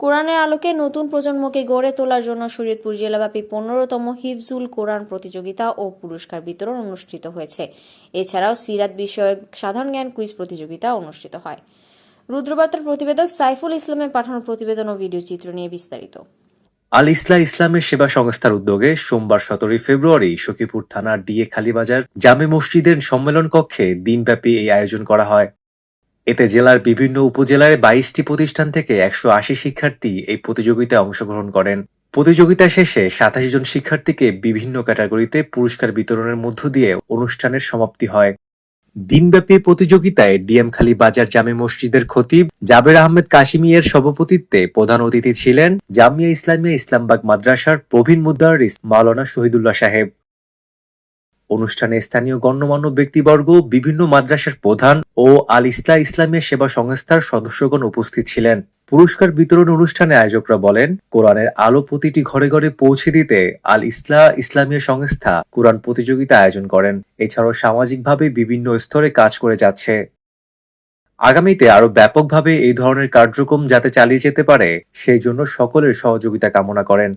কোরআনের আলোকে নতুন প্রজন্মকে গড়ে তোলার জন্য শরীয়তপুর জেলাব্যাপী পনেরোতম হিফজুল কোরআন প্রতিযোগিতা ও পুরস্কার বিতরণ অনুষ্ঠিত হয়েছে। এছাড়াও সিরাত বিষয়ক সাধারণ জ্ঞান কুইজ প্রতিযোগিতা অনুষ্ঠিত হয়। রুদ্রবার্তার প্রতিবেদক সাইফুল ইসলামের পাঠানো প্রতিবেদন ও ভিডিও চিত্র নিয়ে বিস্তারিত। আল ইসলা ইসলামের সেবা সংস্থার উদ্যোগে সোমবার সতেরোই ফেব্রুয়ারি সখীপুর থানার ডিএ খালিবাজার জামে মসজিদের সম্মেলন কক্ষে দিনব্যাপী এই আয়োজন করা হয়। এতে জেলার বিভিন্ন উপজেলার বাইশটি প্রতিষ্ঠান থেকে একশো আশি শিক্ষার্থী এই প্রতিযোগিতায় অংশগ্রহণ করেন। প্রতিযোগিতা শেষে সাতাশি জন শিক্ষার্থীকে বিভিন্ন ক্যাটাগরিতে পুরস্কার বিতরণের মধ্য দিয়ে অনুষ্ঠানের সমাপ্তি হয়। দিনব্যাপী প্রতিযোগিতায় ডিএম খালি বাজার জামে মসজিদের খতিব জাবের আহমেদ কাশিমিয়ের সভাপতিত্বে প্রধান অতিথি ছিলেন জামিয়া ইসলামিয়া ইসলামবাগ মাদ্রাসার প্রবীণ মুদারিস মাওলানা শহীদুল্লাহ সাহেব। অনুষ্ঠানে স্থানীয় গণ্যমান্য ব্যক্তিবর্গ, বিভিন্ন মাদ্রাসার প্রধান ও আল ইসলা ইসলামিয়া সেবা সংস্থার সদস্যগণ উপস্থিত ছিলেন। পুরস্কার বিতরণ অনুষ্ঠানে আয়োজকরা বলেন, কোরআনের আলো প্রতিটি ঘরে ঘরে পৌঁছে দিতে আল ইসলা ইসলামিয়া সংস্থা কোরআন প্রতিযোগিতা আয়োজন করেন। এছাড়াও সামাজিকভাবে বিভিন্ন স্তরে কাজ করে যাচ্ছে। আগামীতে আরও ব্যাপকভাবে এই ধরনের কার্যক্রম যাতে চালিয়ে যেতে পারে, সেই জন্য সকলের সহযোগিতা কামনা করেন।